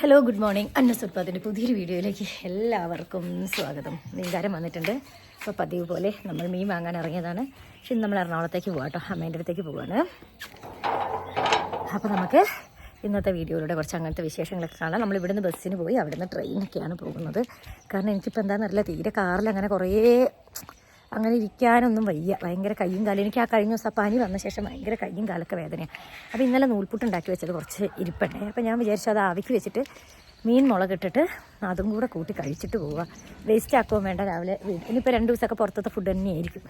Hello good morning അന്നസുൽപ്പാത്തിന്റെ പുതിയൊരു വീഡിയോയിലേക്ക് എല്ലാവർക്കും സ്വാഗതം. മീൻകാരം വന്നിട്ടുണ്ട്. അപ്പോൾ പതിവ് പോലെ നമ്മൾ മീൻ വാങ്ങാൻ ഇറങ്ങിയതാണ്. പക്ഷെ ഇന്ന് നമ്മൾ എറണാകുളത്തേക്ക് പോകാം കേട്ടോ. അമ്മേന്റെ അടുത്തേക്ക് പോവാണ്. അപ്പോൾ നമുക്ക് ഇന്നത്തെ വീഡിയോയിലൂടെ കുറച്ച് അങ്ങനത്തെ വിശേഷങ്ങളൊക്കെ കാണാം. നമ്മൾ ഇവിടുന്ന് ബസ്സിന് പോയി അവിടുന്ന് ട്രെയിനൊക്കെയാണ് പോകുന്നത്. കാരണം എനിക്കിപ്പോൾ എന്താണെന്നറിയില്ല തീരെ കാറിൽ അങ്ങനെ കുറേ അങ്ങനെ ഇരിക്കാനൊന്നും വയ്യ. ഭയങ്കര കയ്യും കാലും. എനിക്ക് ആ കഴിഞ്ഞ ദിവസം പനി വന്ന ശേഷം ഭയങ്കര കയ്യും കാലൊക്കെ വേദനയാണ്. അപ്പോൾ ഇന്നലെ നൂൽപുട്ട് ഉണ്ടാക്കി വെച്ചത് കുറച്ച് ഇരിപ്പണ്ടേ. അപ്പോൾ ഞാൻ വിചാരിച്ചു അത് ആവിക്ക് വെച്ചിട്ട് മീൻ മുളകിട്ടിട്ട് അതും കൂടെ കൂട്ടി കഴിച്ചിട്ട് പോവുക വേസ്റ്റ് ആക്കുകയും വേണ്ട രാവിലെ. ഇനിയിപ്പോൾ രണ്ട് ദിവസമൊക്കെ പുറത്തത്തെ ഫുഡ് തന്നെയായിരിക്കും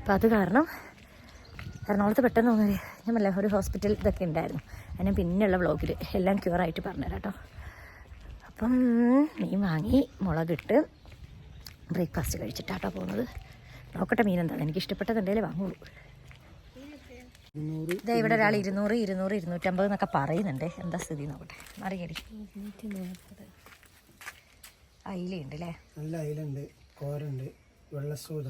അപ്പോൾ അത് കാരണം എറണാകുളത്ത് പെട്ടെന്ന് തോന്നി ഞാൻ അല്ല ഒരു ഹോസ്പിറ്റൽ ഇതൊക്കെ ഉണ്ടായിരുന്നു. അതിന് പിന്നെയുള്ള വ്ളോഗിൽ എല്ലാം ക്യൂറായിട്ട് പറഞ്ഞുതരാം കേട്ടോ. അപ്പം മീൻ വാങ്ങി മുളകിട്ട് ബ്രേക്ക്ഫാസ്റ്റ് കഴിച്ചിട്ടാട്ടോ പോകുന്നത് നോക്കട്ടെ മീൻ എന്താണ് എനിക്ക് ഇഷ്ടപ്പെട്ടത് എന്തേലും വാങ്ങുള്ളൂ. ഇതാ ഇവിടെ ഒരാൾ ഇരുന്നൂറ് ഇരുന്നൂറ് ഇരുന്നൂറ്റമ്പത് എന്നൊക്കെ പറയുന്നുണ്ട്. എന്താ സ്ഥിതി നോക്കട്ടെ. മറിയടി. അയിലുണ്ട് അല്ലേ നല്ല അയിലുണ്ട് കോരുണ്ട് വെള്ളസൂത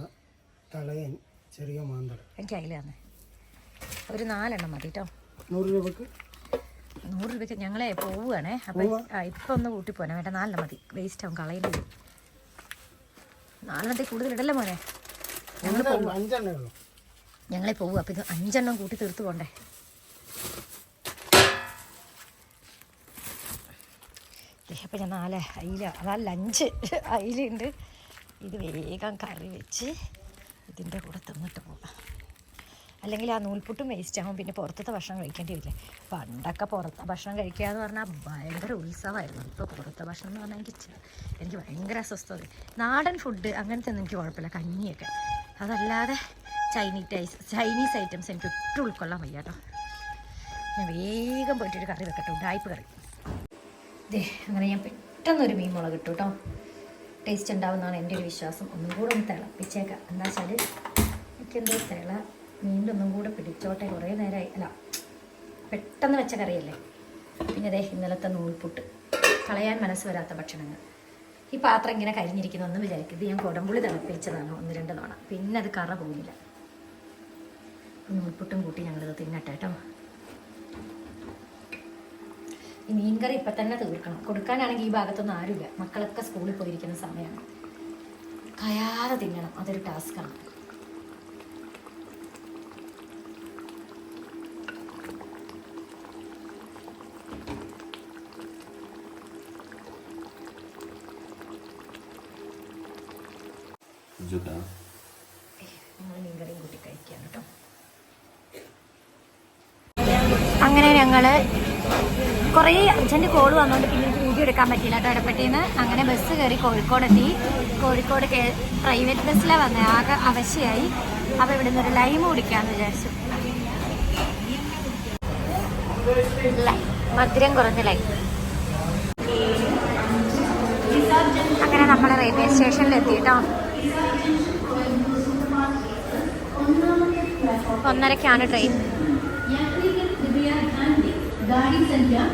തളയൻ ചെറിയ മാന്തൾ എനിക്ക് അയിലാണ്. ഒരു നാലെണ്ണം മതി കേട്ടോ നൂറ് രൂപക്ക്? നൂറ് രൂപയ്ക്ക് ഞങ്ങളെ പോവുകയാണേ. അപ്പം ഇപ്പം ഒന്ന് കൂട്ടി പോനെ വേണ്ട നാലെണ്ണം മതി. വേസ്റ്റ് ആവും കളയുന്നത് നാലെണ്ണത്തിൽ കൂടുതൽ ഇടല്ലേ മോനെ? ഞങ്ങൾ അഞ്ചെണ്ണേ ഉള്ളൂ. ഞങ്ങളെ പോവുക. അപ്പം ഇത് അഞ്ചെണ്ണം കൂട്ടി തീർത്ത് പോണ്ടേ? അപ്പം ഞാൻ നാല് അയില അതല്ല അഞ്ച് അയിലുണ്ട് ഇത് വേഗം കറി വെച്ച് ഇതിന്റെ കൂടെ തിന്നിട്ട് പോകാം അല്ലെങ്കിൽ ആ നൂൽപുട്ടും വേസ്റ്റ് ആകും പിന്നെ പുറത്തത്തെ ഭക്ഷണം കഴിക്കേണ്ടി വരില്ലേ? പണ്ടൊക്കെ പുറത്തെ ഭക്ഷണം കഴിക്കുക എന്ന് പറഞ്ഞാൽ ഭയങ്കര ഉത്സവമായിരുന്നു. ഇപ്പോൾ പുറത്തെ ഭക്ഷണം എന്ന് പറഞ്ഞാൽ എനിക്ക് എനിക്ക് ഭയങ്കര അസ്വസ്ഥത. നാടൻ ഫുഡ് അങ്ങനത്തെ ഒന്നും എനിക്ക് കുഴപ്പമില്ല. കഞ്ഞിയൊക്കെ. അതല്ലാതെ ചൈനീസ് ഐസ് ചൈനീസ് ഐറ്റംസ് എനിക്ക് ഒട്ടും ഉൾക്കൊള്ളാൻ വയ്യ കേട്ടോ. ഞാൻ വേഗം പോയിട്ടൊരു കറി വെക്കട്ടെ ഉഡായ്പ് കറി. ദേ അങ്ങനെ ഞാൻ പെട്ടെന്നൊരു മീൻ മുളക് ഇട്ടു കേട്ടോ. ടേസ്റ്റ് ഉണ്ടാവുമെന്നാണ് എന്റെ ഒരു വിശ്വാസം. ഒന്നും കൂടെ ഒന്ന് തിളപ്പിച്ചേക്കാം. എന്താ വെച്ചാൽ എനിക്കെന്തോ തിള മീന്റെ ഒന്നും കൂടെ പിടിച്ചോട്ടെ കുറേ നേരമായി അല്ല പെട്ടെന്ന് വെച്ച കറിയല്ലേ. പിന്നെ ദേ ഇന്നലത്തെ നൂൽപുട്ട്. കളയാൻ മനസ്സ് വരാത്ത ഭക്ഷണങ്ങൾ. ഈ പാത്രം ഇങ്ങനെ കരിഞ്ഞിരിക്കുന്നൊന്നും ഒന്നും വിചാരിക്കും. ഇത് ഞാൻ കുടംപുളി തിളപ്പിച്ചതാണ് ഒന്ന് രണ്ട് തവണ. പിന്നെ അത് കറ പോകുന്നില്ല. നൂൽപുട്ടും കൂട്ടി ഞങ്ങളിത് തിന്നട്ടെ കേട്ടോ. ഈ മീൻകറി ഇപ്പം തന്നെ തീർക്കണം. കൊടുക്കാനാണെങ്കിൽ ഈ ഭാഗത്തൊന്നും ആരുമില്ല. മക്കളൊക്കെ സ്കൂളിൽ പോയിരിക്കുന്ന സമയമാണ്. കയാതെ തിന്നണം. അതൊരു ടാസ്ക്കാണ് ഞങ്ങൾ കുറേ അർജന്റ് കോൾ വന്നുകൊണ്ട് പിന്നെ വീഡിയോ എടുക്കാൻ പറ്റിയില്ല കേട്ടോ ഇടപെട്ടിന്ന് അങ്ങനെ ബസ് കയറി കോഴിക്കോടെത്തി. കോഴിക്കോട് പ്രൈവറ്റ് ബസ്സിലാണ് വന്നത് ആകെ അവശയായി. അപ്പോൾ ഇവിടെ നിന്നൊരു ലൈം കുടിക്കാമെന്ന് വിചാരിച്ചു. മധുരം കുറഞ്ഞ ലൈം അങ്ങനെ നമ്മൾ റെയിൽവേ സ്റ്റേഷനിൽ എത്തിയിട്ടോ ഒന്നരക്കാണ് ട്രെയിൻ അങ്ങനെ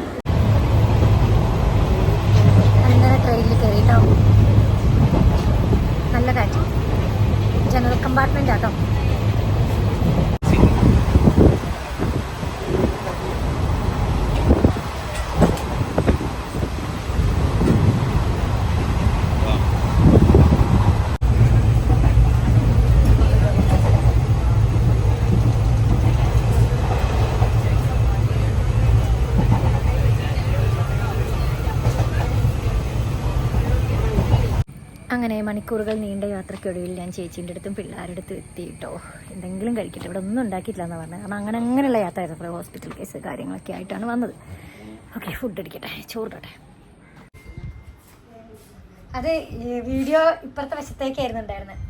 അങ്ങനെ മണിക്കൂറുകൾ നീണ്ട യാത്രയ്ക്കൊടുവിൽ ഞാൻ ചേച്ചീന്റെ അടുത്തും പിള്ളേരുടെ അടുത്തും എത്തി കേട്ടോ എന്തെങ്കിലും കഴിക്കട്ടെ. ഇവിടെ ഒന്നും ഉണ്ടാക്കിയിട്ടില്ല എന്ന് പറഞ്ഞത്. കാരണം അങ്ങനെ അങ്ങനെയുള്ള യാത്ര ആയിരുന്നു ഹോസ്പിറ്റൽ കേസ് കാര്യങ്ങളൊക്കെ ആയിട്ടാണ് വന്നത്. ഓക്കെ ഫുഡ് അടിക്കട്ടെ. ചോറിടട്ടെ. അത് വീഡിയോ ഇപ്പുറത്തെ വശത്തേക്കായിരുന്നു ഉണ്ടായിരുന്നത്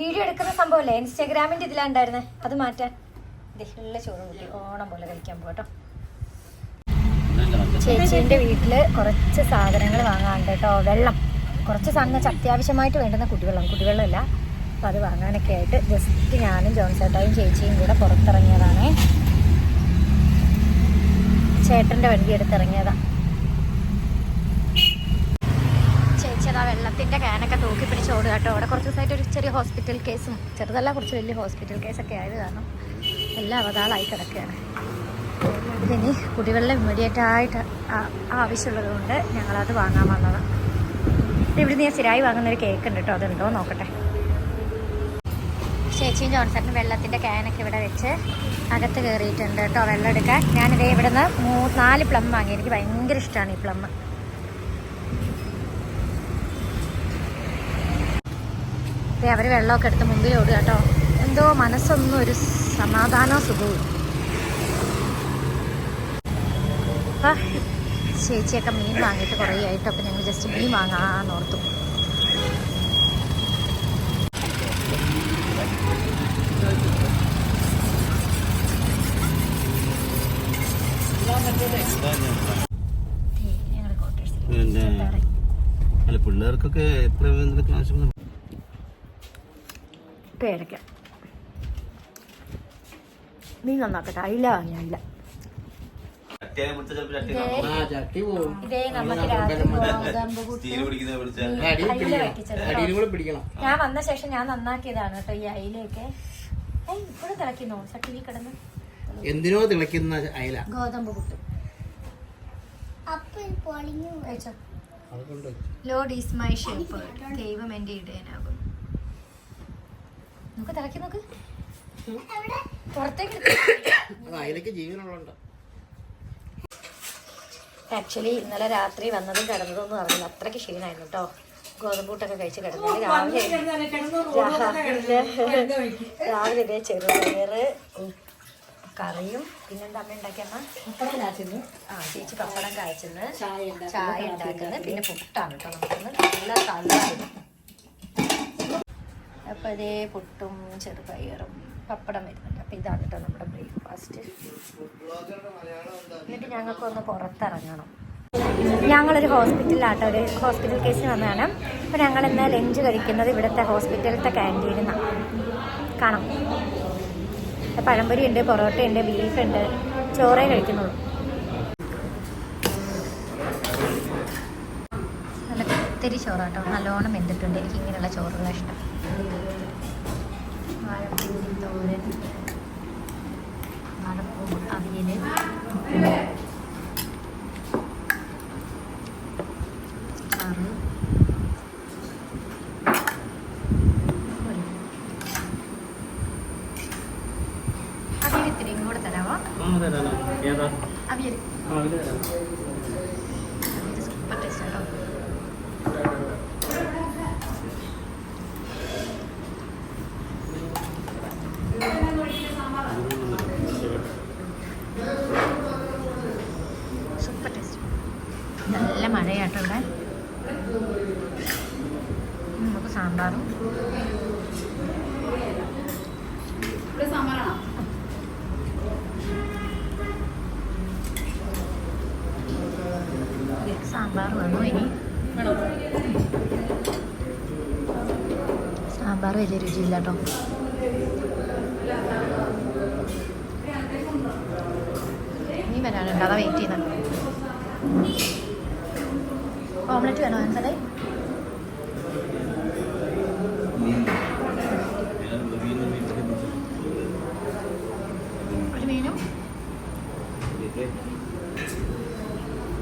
വീഡിയോ എടുക്കുന്ന സംഭവമല്ലേ ഇൻസ്റ്റാഗ്രാമിന്റെ ഇതിലാണ് ഉണ്ടായിരുന്നത് അത് മാറ്റാൻ. ദേ, ഉള്ള ചോറ് കൂട്ടി. ഓണം പോലെ കഴിക്കാൻ പോകട്ടോ ചേച്ചീന്റെ വീട്ടിൽ കുറച്ച് സാധനങ്ങൾ വാങ്ങാനുണ്ട് കേട്ടോ വെള്ളം. കുറച്ച് സാധനങ്ങൾ അത്യാവശ്യമായിട്ട് വേണ്ടുന്ന കുടിവെള്ളം. കുടിവെള്ളമല്ല. അപ്പോൾ അത് വാങ്ങാനൊക്കെ ആയിട്ട് ജസ്റ്റ് ഞാനും ജോൺസേട്ടായും ചേച്ചിയും കൂടെ പുറത്തിറങ്ങിയതാണ്. ചേട്ടന്റെ വണ്ടി എടുത്തിറങ്ങിയതാ. ചേച്ചി വെള്ളത്തിന്റെ ക്യാനൊക്കെ തൂക്കി പിടിച്ച് ഓടുക കേട്ടോ. അവിടെ കുറച്ച് ദിവസമായിട്ട് ഒരു ചെറിയ ഹോസ്പിറ്റൽ കേസും ചെറുതല്ല കുറച്ച് വലിയ ഹോസ്പിറ്റൽ കേസൊക്കെ ആയത് കാരണം എല്ലാം അവതാളായി കിടക്കുകയാണ്. ഇനി കുടിവെള്ളം ഇമ്മീഡിയറ്റ് ആയിട്ട് ആവശ്യമുള്ളത് കൊണ്ട് ഞങ്ങളത് വാങ്ങാൻ വന്നതാണ് ഇവിടുന്ന് ഞാൻ സ്ഥിരമായി വാങ്ങുന്നൊരു കേക്ക് ഉണ്ട് കേട്ടോ. അതുണ്ടോ നോക്കട്ടെ. ചേച്ചിയും ജോൺസണിനും വെള്ളത്തിന്റെ ക്യാനൊക്കെ ഇവിടെ വെച്ച് അകത്ത് കയറിയിട്ടുണ്ട് കേട്ടോ വെള്ളം എടുക്കാൻ. ഞാനിതേ ഇവിടുന്ന് മൂ നാല് പ്ലം വാങ്ങി. എനിക്ക് ഭയങ്കര ഇഷ്ടമാണ് ഈ പ്ലം ദേ അവർ വെള്ളമൊക്കെ എടുത്ത് മുമ്പിൽ ഓടുക കേട്ടോ. എന്തോ മനസ്സൊന്നും ഒരു സമാധാനവും സുഖവും ചേച്ചിയൊക്കെ മീൻ വാങ്ങിയിട്ട് കുറേ ആയിട്ട് അപ്പം ഞങ്ങൾ ജസ്റ്റ് മീൻ വാങ്ങാന്ന് ഓർത്തു. അല്ല പിള്ളേർക്കൊക്കെ പേരയ്ക്ക മീൻ നന്നാക്കട്ടെ അയില വാങ്ങിയ അയില. ഞാൻ വന്ന ശേഷം ഞാൻ നന്നാക്കിയതാണ് കേട്ടോ ഈ അയിലയൊക്കെ. ഏയ് ഇപ്പോഴും തിളക്കുന്നു ചട്ടിയിൽ കിടന്ന്. എന്തിനോ തിളക്കുന്ന അയില. ഗോതമ്പ് പുട്ട്. അതുകൊണ്ട് ലോഡ് ഈസ് മൈ ഷേപ്പ് ദൈവം എന്റെ ഇടയനാകും. നോക്ക് തിളക്കി നോക്ക്. പുറത്തേക്ക് അയിലേക്ക് ജീവനുള്ളതുണ്ട്. ആക്ച്വലി ഇന്നലെ രാത്രി വന്നതും കിടന്നതും ഒന്നും അറിയില്ല അത്രയ്ക്ക് ക്ഷീണമായിരുന്നു കേട്ടോ. ഗോതമ്പൂട്ടൊക്കെ കഴിച്ച് കിടന്നത് രാവിലെ രാവിലെ ഇതേ ചെറുപയറ് കറിയും പിന്നെന്താ അമ്മ ഉണ്ടാക്കിയമ്മ ആ ചേച്ചി പപ്പടം കായച്ചെന്ന് ചായ ഉണ്ടാക്കുന്നത് പിന്നെ പുട്ടാണ് കേട്ടോ നമുക്കൊന്ന്. നല്ല തള്ളായിരുന്നു. അപ്പോൾ ഇതേ പുട്ടും ചെറുപയറും പപ്പടം വരുന്നുണ്ട് അപ്പോൾ ഇതാണ് കേട്ടോ നമ്മുടെ ബ്രേക്ക്ഫാസ്റ്റ്. എന്നിട്ട് ഞങ്ങൾക്കൊന്ന് പുറത്തിറങ്ങണം. ഞങ്ങളൊരു ഹോസ്പിറ്റലിലാട്ടോ ഒരു ഹോസ്പിറ്റൽ കേസ് വന്നതാണ്. അപ്പോൾ ഞങ്ങൾ ഇന്ന് ലഞ്ച് കഴിക്കുന്നത് ഇവിടുത്തെ ഹോസ്പിറ്റലിലത്തെ ക്യാന്റീനിൽ നിന്നാണ് കാണാം. പഴംപൊരി ഉണ്ട് പൊറോട്ട ഉണ്ട് ബീഫ് ഉണ്ട്. ചോറേ കഴിക്കുന്നുള്ളൂ. നല്ല ഒത്തിരി ചോറാട്ടോ. നല്ലോണം വെന്തിട്ടുണ്ട്. എനിക്ക് ഇങ്ങനെയുള്ള ചോറുകളാണ് ഇഷ്ടം. വാഴപ്പൂരി തോരൻ. มาแล้วโอ้อาบีเนี่ย സാമ്പാർ വന്നു ഇനി. സാമ്പാർ വലിയ രുചിയില്ല കേട്ടോ നീ വരാനുണ്ട്? അതാ വെയിറ്റ് ചെയ്യുന്നുണ്ട് ഓംലെറ്റ് വേണോ? ആൻസറേ ഒരു മീനും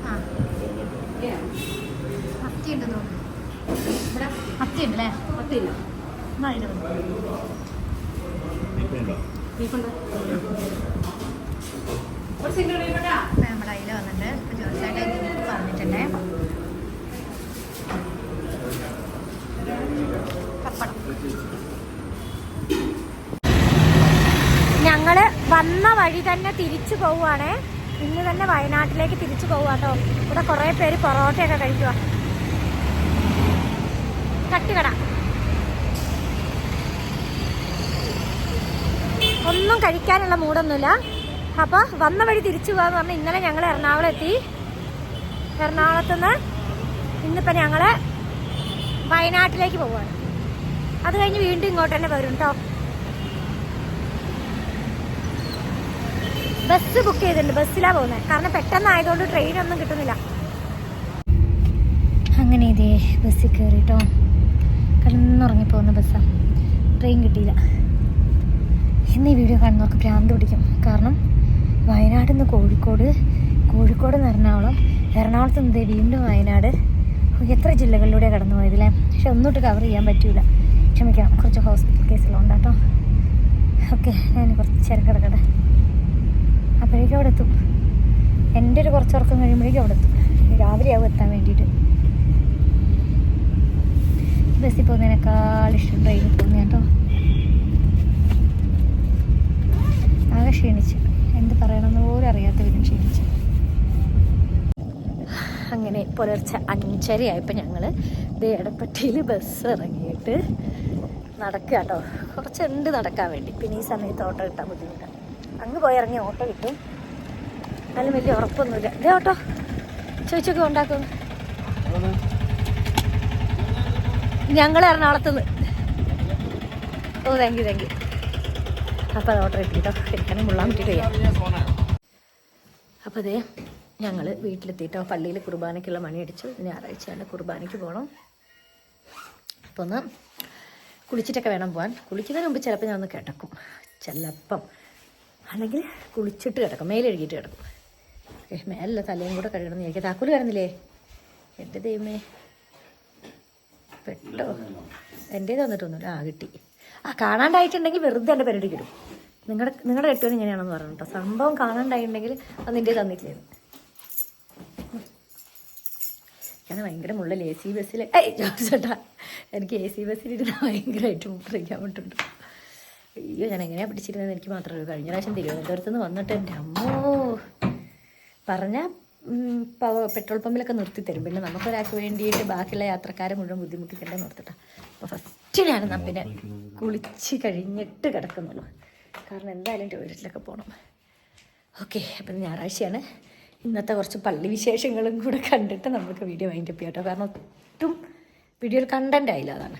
ആ മത്തി ഉണ്ട് തോന്നുന്നു ഇവിടെ മത്തി ഉണ്ട് അല്ലേ മത്തി ഇല്ല എന്നാ ഇത് നമ്മുടെ അതിൽ വന്നിട്ട് ഇപ്പോൾ ജോസായിട്ട് ബീഫ് പറഞ്ഞിട്ടുണ്ടേ? ഞങ്ങൾ വന്ന വഴി തന്നെ തിരിച്ചു പോവുകയാണേ ഇന്ന് തന്നെ വയനാട്ടിലേക്ക് തിരിച്ചു പോവാട്ടോ ഇവിടെ കുറേ പേര് പൊറോട്ടയൊക്കെ കഴിക്കുക തട്ടുകട ഒന്നും കഴിക്കാനുള്ള മൂടൊന്നുമില്ല. അപ്പോൾ വന്ന വഴി തിരിച്ചു പോകാന്ന് പറഞ്ഞാൽ ഇന്നലെ ഞങ്ങൾ എറണാകുളം എത്തി. എറണാകുളത്തുനിന്ന് ഇന്നിപ്പോൾ ഞങ്ങൾ വയനാട്ടിലേക്ക് പോവാണ്. അത് കഴിഞ്ഞ് വീണ്ടും ഇങ്ങോട്ട് തന്നെ വരും കേട്ടോ ബസ് ബുക്ക് ചെയ്തിട്ടുണ്ട്. ബസ്സിലാ പോകുന്നത് കാരണം പെട്ടെന്നായതുകൊണ്ട് ട്രെയിനൊന്നും കിട്ടുന്നില്ല. അങ്ങനെ ഇതേ ബസ്സിൽ കയറിട്ടോ കിടന്നുറങ്ങിപ്പോകുന്ന ബസ്സാണ് ട്രെയിൻ കിട്ടിയില്ല. ഇന്ന് ഈ വീഡിയോ കാണുന്നവർക്ക് ഭ്രാന്ത് പിടിക്കും. കാരണം വയനാട് നിന്ന് കോഴിക്കോട് കോഴിക്കോട് നിന്ന് എറണാകുളം എറണാകുളത്ത് നിന്ന് വീണ്ടും വയനാട്. എത്ര ജില്ലകളിലൂടെ കടന്നു പോയതില്ലേ പക്ഷെ ഒന്നോട്ട് കവർ ചെയ്യാൻ പറ്റൂല. ക്ഷമിക്കണം കുറച്ച് ഹോസ്പിറ്റൽ കേസുകളുണ്ട് കേട്ടോ. ഓക്കെ ഞാൻ കുറച്ച് കിടക്കട്ടെ. അപ്പോഴേക്കും അവിടെ എത്തും. എന്റെ ഒരു കുറച്ച് ഉറക്കം കഴിയുമ്പോഴേക്കും അവിടെ എത്തും. രാവിലെ ആവും എത്താൻ വേണ്ടിയിട്ട്. ബസ്സിൽ പോകുന്നതിനേക്കാൾ ഇഷ്ടം ട്രെയിനിൽ പോകുന്ന കേട്ടോ ആകെ ക്ഷീണിച്ച് എന്ത് പറയണമെന്ന് പോലും അറിയാത്ത വിധം ക്ഷീണിച്ചു അങ്ങനെ പുലർച്ചെ അഞ്ചരയായപ്പോൾ ഞങ്ങൾ ദേടപ്പട്ടിയിൽ ബസ് ഇറങ്ങിയിട്ട് നടക്കുക കേട്ടോ കുറച്ചുണ്ട് നടക്കാൻ വേണ്ടി. പിന്നെ ഈ സമയത്ത് ഓട്ടോ കിട്ടാൻ ബുദ്ധിമുട്ടാണ് അങ്ങ് പോയി ഇറങ്ങി ഓട്ടോ കിട്ടും. അതിന് വലിയ ഉറപ്പൊന്നുമില്ല. ഇതേ ഓട്ടോ ചോദിച്ചൊക്കെ ഉണ്ടാക്കും. ഞങ്ങൾ എറണാകുളത്ത് നിന്ന് oh thank you thank you അപ്പോൾ അത് ഓർഡർ കിട്ടി കേട്ടോ എനിക്കാണെങ്കിൽ മുള്ളാൻ പറ്റിയിട്ട് അപ്പോൾ അതേ ഞങ്ങൾ വീട്ടിലെത്തിയിട്ടോ പള്ളിയിൽ കുർബാനയ്ക്കുള്ള മണി അടിച്ചു ഞായറാഴ്ചയാണ് കുർബാനയ്ക്ക് പോകണം അപ്പോൾ ഒന്ന് കുളിച്ചിട്ടൊക്കെ വേണം പോകാൻ കുളിക്കുന്നതിന് മുമ്പ് ചിലപ്പോൾ ഞാൻ ഒന്ന് കിടക്കും. ചിലപ്പം. അല്ലെങ്കിൽ കുളിച്ചിട്ട് കിടക്കും. മേലെഴുകിയിട്ട് കിടക്കും. മേലല്ല തലയും കൂടെ കഴുകണം എനിക്ക് താക്കൂൽ വരുന്നില്ലേ എന്റെ ദൈവമേ. പെട്ടോ? എന്റെ തന്നിട്ടൊന്നുമില്ല ആ കിട്ടി. ആ കാണാണ്ടായിട്ടുണ്ടെങ്കിൽ വെറുതെ എന്റെ പരിപാടി ഇടും. നിങ്ങളുടെ നിങ്ങളുടെ കെട്ടുവൻ ഇങ്ങനെയാണെന്ന് പറഞ്ഞു കേട്ടോ സംഭവം കാണാണ്ടായിട്ടുണ്ടെങ്കിൽ അത് നിന്റെ തന്നിട്ടില്ല. ഞാൻ ഭയങ്കര മുള്ള. എ സി ബസ്സിൽ ഏയ് ജോസേട്ടാ എനിക്ക് എ സി ബസ്സിലിരുന്ന് ഭയങ്കരമായിട്ട് മുറിക്കാൻ പറ്റുന്നുണ്ട്. അയ്യോ ഞാൻ എങ്ങനെയാണ് പിടിച്ചിരുന്നത്? എനിക്ക് മാത്രമേ ഉള്ളൂ. കഴിഞ്ഞ പ്രാവശ്യം തിരുവനന്തപുരത്ത് നിന്ന് വന്നിട്ട് എന്റെ അമ്മോ. പറഞ്ഞ പെട്രോൾ പമ്പിലൊക്കെ നിർത്തി തരും. പിന്നെ നമുക്കൊരാൾക്ക് വേണ്ടിയിട്ട് ബാക്കിയുള്ള യാത്രക്കാരെ മുഴുവൻ ബുദ്ധിമുട്ടിക്കേണ്ട നിർത്തിട്ടാ. അപ്പോൾ ഫസ്റ്റ് ഞാൻ എന്നാൽ പിന്നെ കുളിച്ച് കഴിഞ്ഞിട്ട് കിടക്കുന്നുള്ളൂ. കാരണം എന്തായാലും ടോയ്ലറ്റിലൊക്കെ പോകണം ഓക്കെ അപ്പം ഞായറാഴ്ചയാണ്. ഇന്നത്തെ കുറച്ച് പള്ളി വിശേഷങ്ങളും കൂടെ കണ്ടിട്ട് നമുക്ക് വീഡിയോ വൈൻഡപ്പ് ചെയ്യാം കേട്ടോ കാരണം ഒട്ടും വീഡിയോയിൽ കണ്ടന്റ് ആയില്ല അതാണ്.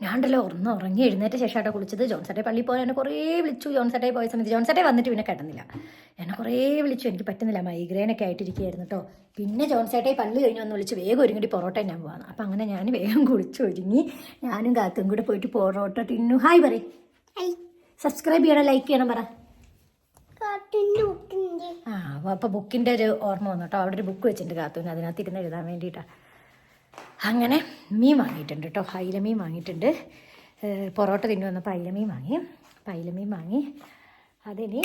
ഞാണ്ടല്ലോ ഒന്ന് ഉറങ്ങി എഴുന്നേറ്റ ശേഷമാട്ടോ കുളിച്ചത്. ജോൺസട്ടെ പള്ളി പോയാൽ എന്നെ കുറേ വിളിച്ചു. ജോൺസട്ടെ പോയ സമയത്ത് ജോൺസട്ടെ വന്നിട്ട് പിന്നെ കിടന്നില്ല. എന്നെ കുറേ വിളിച്ചു. എനിക്ക് പറ്റുന്നില്ല. മൈഗ്രെയിനൊക്കെ ആയിട്ടിരിക്കുകയായിരുന്നു കേട്ടോ പിന്നെ ജോൺസേട്ടെ പള്ളി കഴിഞ്ഞ് വന്ന് വിളിച്ച് വേഗം ഒരുങ്ങി പൊറോട്ട ഞാൻ പോവാണ് അപ്പം അങ്ങനെ ഞാൻ വേഗം കുളിച്ച് ഒരുങ്ങി. ഞാനും കാത്തും കൂടെ പോയിട്ട് പൊറോട്ട തിന്നു. ഹായ് പറയും സബ്സ്ക്രൈബ് ചെയ്യണം ലൈക്ക് ചെയ്യണം പറ. ആ ബുക്കിന്റെ ഒരു ഓർമ്മ വന്നു കേട്ടോ. അവിടെ ഒരു ബുക്ക് വെച്ചിട്ടുണ്ട് കാത്തൂന് അതിനകത്ത് ഇരുന്ന് എഴുതാൻ വേണ്ടിട്ടാ അങ്ങനെ മീൻ വാങ്ങിയിട്ടുണ്ട് കേട്ടോ. അയിലമീൻ വാങ്ങിയിട്ടുണ്ട്. പൊറോട്ട തിന്നു വന്നപ്പോൾ അയിലമീൻ വാങ്ങി. അപ്പം അയിലമീൻ വാങ്ങി. അതിനി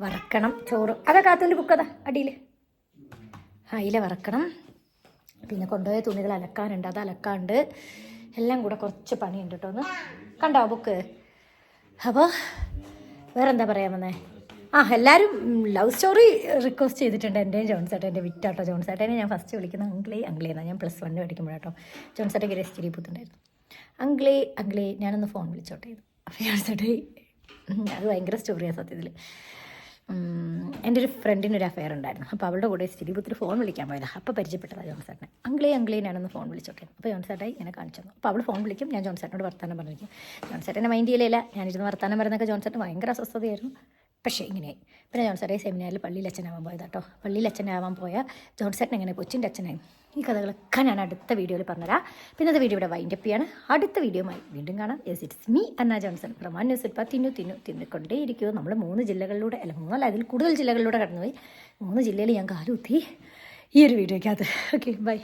വറക്കണം ചോറ്. അതാ കാത്തൂന്റെ ബുക്ക് അതാ അടിയിൽ അയില വറക്കണം. പിന്നെ കൊണ്ടുപോയ തുണികൾ അലക്കാനുണ്ട്. അത് അലക്കാണ്ട് എല്ലാം കൂടെ കുറച്ച് പണിയുണ്ട് കേട്ടോ ഒന്ന്. കണ്ടോ ബുക്ക്? അപ്പോൾ വേറെന്താ പറയാൻ വന്നേ? ആ എല്ലാവരും ലവ് സ്റ്റോറി റിക്വസ്റ്റ് ചെയ്തിട്ടുണ്ട് എന്റെയും ജോൺസേട്ടന്റെ വിറ്റാട്ടോ. ജോൺസേട്ടനെ ഞാൻ ഫസ്റ്റ് വിളിക്കുന്ന അങ്കിളേ. അങ്കിളേ എന്നാണ് ഞാൻ പ്ലസ് വണ്ണിൽ പഠിക്കുമ്പോഴാട്ടോ. ജോൺസേട്ടയ്ക്ക് രജിസ്റ്ററി പൂത്തുണ്ടായിരുന്നു അങ്കിളേ അങ്കിളേ ഞാനൊന്ന് ഫോൺ വിളിച്ചോട്ടെ അപ്പോൾ ജോൺസേട്ടൻ അത് ഭയങ്കര സ്റ്റോറിയാണ് സത്യത്തിൽ എന്റെ ഒരു ഫ്രണ്ടിനൊരു അഫയർ ഉണ്ടായിരുന്നു. അപ്പോൾ അവളുടെ കൂടെ സ്ഥിതിപുത്തിൽ ഫോൺ വിളിക്കാൻ പോയതാണ് അപ്പോൾ പരിചയപ്പെട്ടതാണ് ജോൺസേട്ടനെ. അങ്കിളേ അങ്കിളേ ഞാനൊന്ന് ഫോൺ വിളിച്ചോട്ടെ. അപ്പോൾ ജോൺസേട്ടായി ഇങ്ങനെ കാണിച്ചു തന്നു. അപ്പോൾ അവൾ ഫോൺ വിളിക്കും. ഞാൻ ജോൺസേട്ടനോട് വർത്താനം പറഞ്ഞിരിക്കും. ജോൺസേട്ടനെ മൈൻഡ് ചെയ്യലില്ല ഞാനിരുന്ന് വർത്താനം പറയുന്നതൊക്കെ ജോൺസേട്ടൻ ഭയങ്കര അസ്വസ്ഥതയായിരുന്നു. പക്ഷേ ഇങ്ങനെയായി പിന്നെ ജോൺസറേ സെമിനാറിൽ പള്ളിയിൽ അച്ഛനാവാൻ പോയത് കേട്ടോ പള്ളിയിൽ അച്ഛനാവാൻ പോയ ജോൺസൺ എങ്ങനെ കൊച്ചിന്റെ അച്ഛനായി? ഈ കഥകളൊക്കെ ഞാൻ അടുത്ത വീഡിയോയിൽ പറഞ്ഞുതരാം. പിന്നെ അത് വീഡിയോ ഇവിടെ വൈൻഡപ്പ് ചെയ്യാണ്. അടുത്ത വീഡിയോയുമായി വീണ്ടും കാണാം. Yes it's me Anna Johnson പ്രമാൻ news ഇപ്പം തിന്നു തിന്നു തിന്നിക്കൊണ്ടേയിരിക്കുമോ നമ്മൾ മൂന്ന് ജില്ലകളിലൂടെ അല്ല മൂന്നല്ല അതിൽ കൂടുതൽ ജില്ലകളിലൂടെ കടന്നുപോയി. മൂന്ന് ജില്ലയിൽ ഞാൻ കാലുത്തി ഈ ഒരു വീഡിയോയ്ക്കകത്ത്. Okay bye